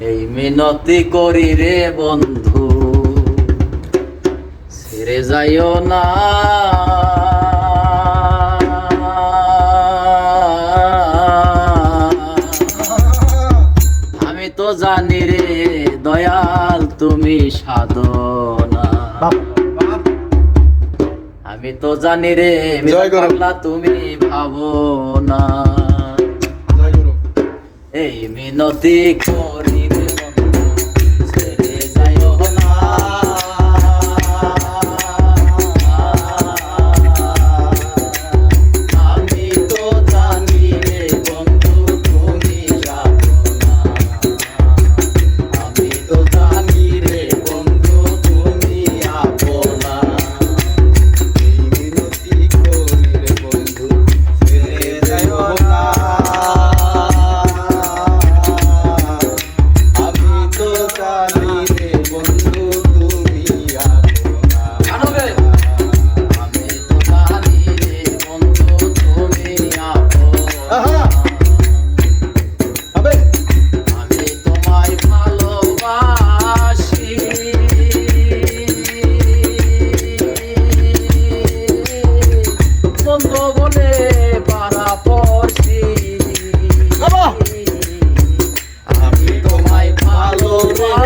এই মিনতি করি রে বন্ধু ছেড়ে যাইও না। আমি তো জানি রে দয়াল তুমি সাধনা। আমি তো জানি রে তুমি ভাবো না মিনতি করি Thank.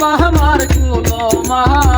বাহবার কুলো মহা